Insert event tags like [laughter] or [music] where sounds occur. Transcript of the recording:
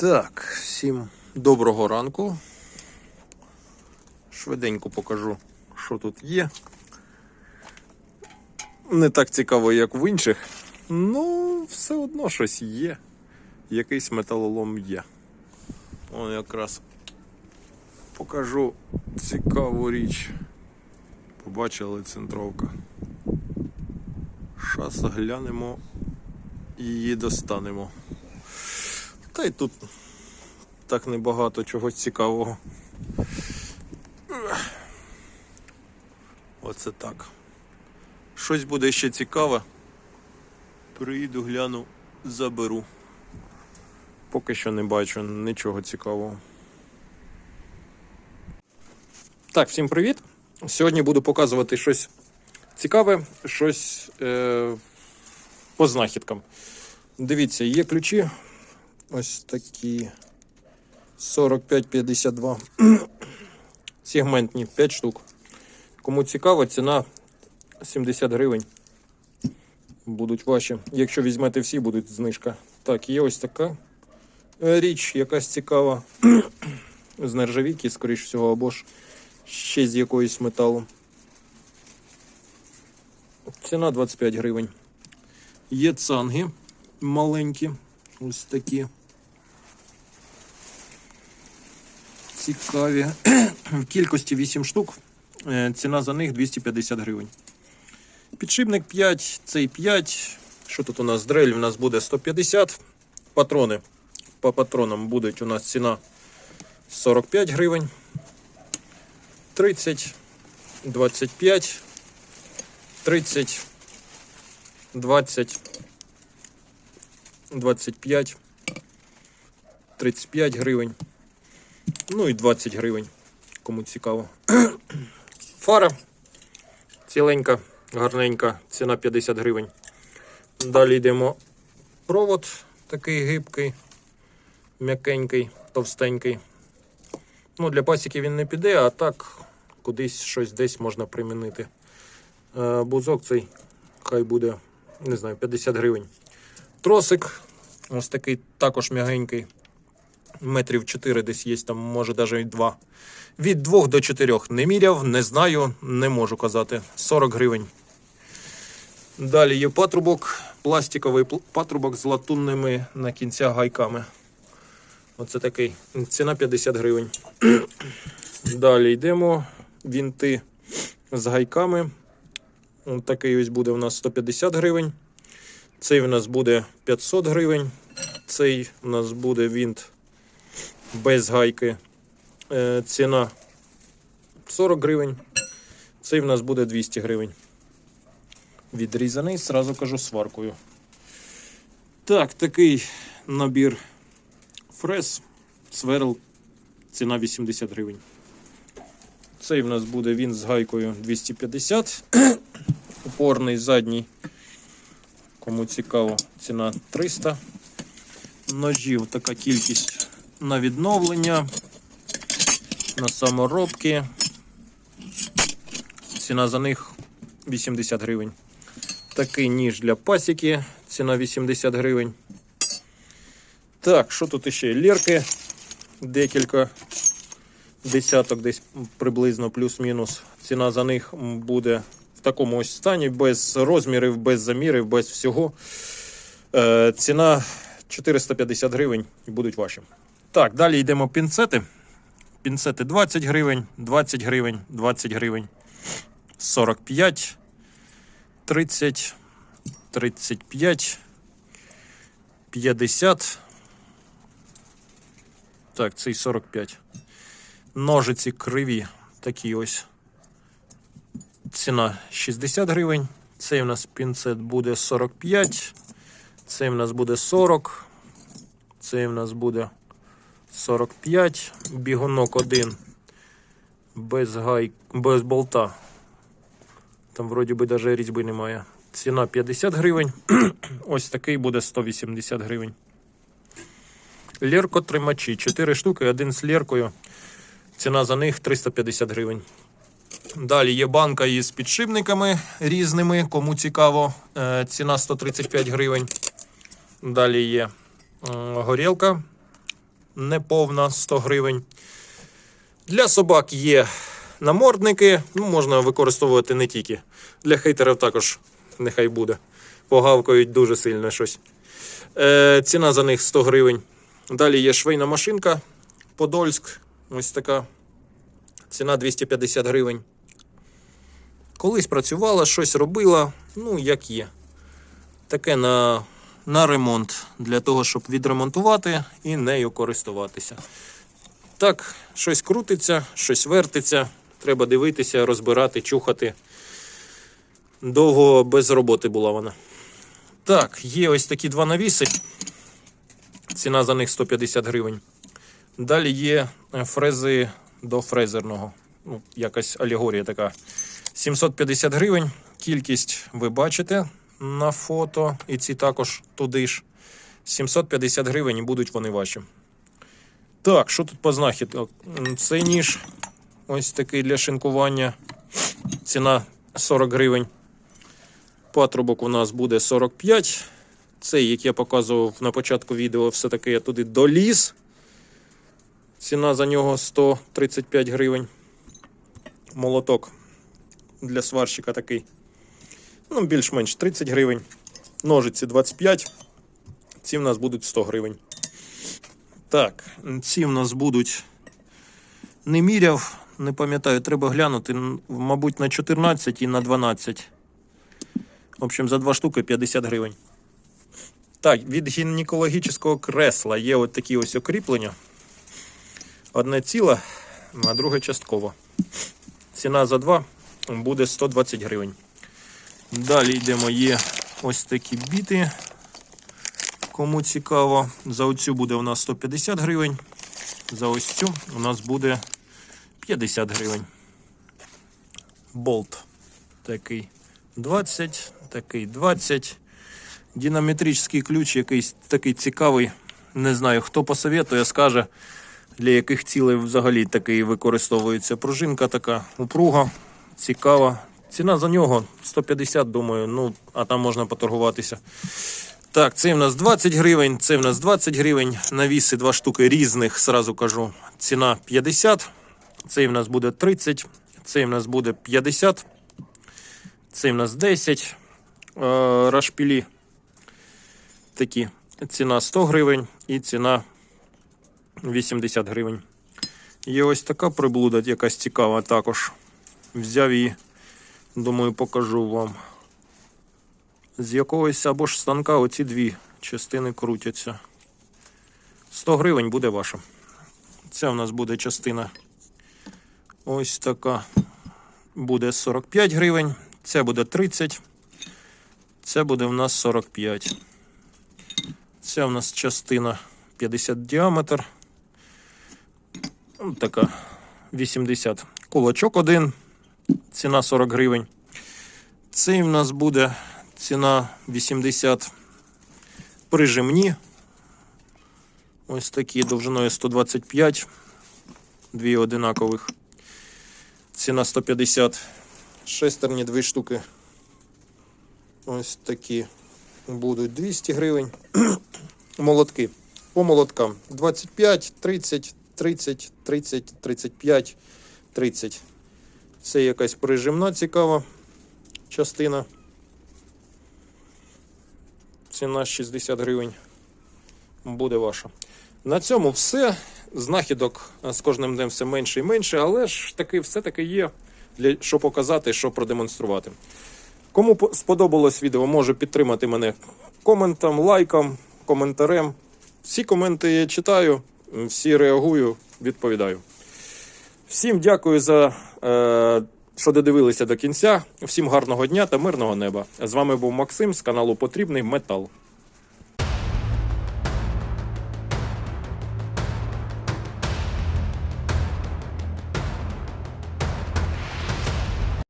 Так, всім доброго ранку. Швиденько покажу, що тут є. Не так цікаво, як в інших. Ну, все одно щось є. Якийсь металолом є. О, якраз покажу цікаву річ. Побачили центровка. Щас глянемо і її достанемо. Та й тут так небагато чогось цікавого. Оце так. Щось буде ще цікаве. Приїду, гляну, заберу. Поки що не бачу нічого цікавого. Так, всім привіт. Сьогодні буду показувати щось цікаве, щось е, по знахідкам. Дивіться, є ключі. Ось такі 45-52. Сегментні 5 штук. Кому цікаво, ціна 70 гривень. Будуть ваші. Якщо візьмете всі, будуть знижка. Так, є ось така річ, якась цікава. З нержавійки, скоріш всього, або ж ще з якоїсь металу. Ціна 25 гривень. Є цанги маленькі. Ось такі. Цікаві. В кількості 8 штук. Е, Ціна за них 250 гривень. Підшипник 5, цей 5. Що тут у нас? Дрель у нас буде 150. Патрони. По патронам будуть у нас ціна 45 гривень. 30, 25, 30, 20, 25, 35 гривень. Ну і 20 гривень, кому цікаво. [clears throat] Фара ціленька, гарненька, ціна 50 гривень. Далі йдемо провод такий гибкий, м'якенький, товстенький. Ну, для пасіки він не піде, а так кудись щось десь можна примінити. Е, Бузок цей хай буде, не знаю, 50 гривень. Тросик, ось такий також м'ягенький. Метрів 4 десь є, там може навіть 2. Від 2 до 4 не міряв, не знаю, не можу казати. 40 гривень. Далі є патрубок, пластиковий патрубок з латунними на кінцях гайками. Оце такий. Ціна 50 гривень. [clears throat] Далі йдемо. Вінти з гайками. Ось такий ось буде у нас 150 гривень. Цей у нас буде 500 гривень. Цей у нас буде вінт без гайки. Е, ціна 40 гривень. Цей в нас буде 200 гривень. Відрізаний, зразу кажу, сваркою. Так, такий набір фрез, сверл, ціна 80 гривень. Цей в нас буде він з гайкою 250. [coughs] Упорний задній. Кому цікаво, ціна 300. Ножів така кількість на відновлення, на саморобки. Ціна за них 80 гривень. Такий ніж для пасіки, ціна 80 гривень. Так, що тут іще? Лірки, декілька десяток, десь приблизно плюс-мінус. Ціна за них буде в такому ось стані, без розмірів, без замірів, без всього. Е, ціна 450 гривень будуть ваші. Так, далі йдемо пінцети. Пінцети 20 гривень, 20 гривень, 20 гривень, 45, 30, 35, 50. Так, цей 45. Ножиці криві. Такі ось. Ціна 60 гривень. Цей у нас пінцет буде 45. Цей у нас буде 40. Цей у нас буде 45. Бігунок один. Без гай... без болта. Там вроді би навіть різьби немає. Ціна 50 гривень. [clears throat] Ось такий буде 180 гривень. Лєркотримачі. 4 штуки, один з лєркою. Ціна за них 350 гривень. Далі є банка із підшипниками різними, кому цікаво. Е, Ціна 135 гривень. Далі є горілка неповна 100 гривень. Для собак є намордники, ну, можна використовувати не тільки. Для хейтерів також нехай буде. Погавкають дуже сильно щось. Е, ціна за них 100 гривень. Далі є швейна машинка Подольськ. Ось така. Ціна 250 гривень. Колись працювала, щось робила, ну, як є. Таке на, на ремонт для того, щоб відремонтувати і нею користуватися. Так, щось крутиться, щось вертиться. Треба дивитися, розбирати, чухати. Довго без роботи була вона. Так, є ось такі два навіси. Ціна за них 150 гривень. Далі є е, фрези до фрезерного. Ну, якась алегорія така. 750 гривень. Кількість ви бачите на фото, і ці також туди ж. 750 гривень і будуть вони ваші. Так, що тут по знахідках? Цей ніж ось такий для шинкування. Ціна 40 гривень. Патрубок у нас буде 45. Цей, як я показував на початку відео, все-таки я туди доліз. Ціна за нього 135 гривень. Молоток для сварщика такий. Ну, більш-менш 30 гривень. Ножиці 25. Ці в нас будуть 100 гривень. Так, ці в нас будуть. Не міряв, не пам'ятаю, треба глянути. Мабуть, на 14 і на 12. В общем, за два штуки 50 гривень. Так, від гінекологічного кресла є от такі ось окріплення. Одне ціле, а друге частково. Ціна за два буде 120 гривень. Далі йдемо, є ось такі біти. Кому цікаво, за оцю буде у нас 150 гривень. За ось цю у нас буде 50 гривень. Болт такий 20, такий 20. Динаметричний ключ якийсь такий цікавий. Не знаю, хто посоветує, скаже, для яких цілей взагалі такий використовується. Пружинка така упруга, цікава. Ціна за нього 150, думаю, ну, а там можна поторгуватися. Так, це в нас 20 гривень, це в нас 20 гривень. Навіси два штуки різних, сразу кажу. Ціна 50. Цей в нас буде 30, цей в нас буде 50, цей в нас 10. Е, Рашпілі такі. Ціна 100 гривень і ціна 80 гривень. Є ось така приблуда, якась цікава також. Взяв її, думаю, покажу вам. З якогось або ж станка оці дві частини крутяться. 100 гривень буде ваша. Це в нас буде частина ось така. Буде 45 гривень. Це буде 30. Це буде в нас 45. Це в нас частина 50 діаметр. Така 80. Кулачок один. Ціна 40 гривень. Цей в нас буде ціна 80 прижимні. Ось такі довжиною 125. Дві одинакових. Ціна 150. Шестерні дві штуки. Ось такі будуть 200 гривень. [clears throat] Молотки. По молоткам 25, 30, 30, 30, 35, 30. Це якась прижимна цікава частина. Ціна 60 гривень. Буде ваша. На цьому все. Знахідок е, з кожним днем все менше і менше, але ж таки все-таки є, для, що показати, що продемонструвати. Кому сподобалось відео, може підтримати мене коментом, лайком, коментарем. Всі коменти я читаю, всі реагую, відповідаю. Всім дякую за е, що додивилися до кінця. Всім гарного дня та мирного неба. З вами був Максим з каналу Потрібний Метал.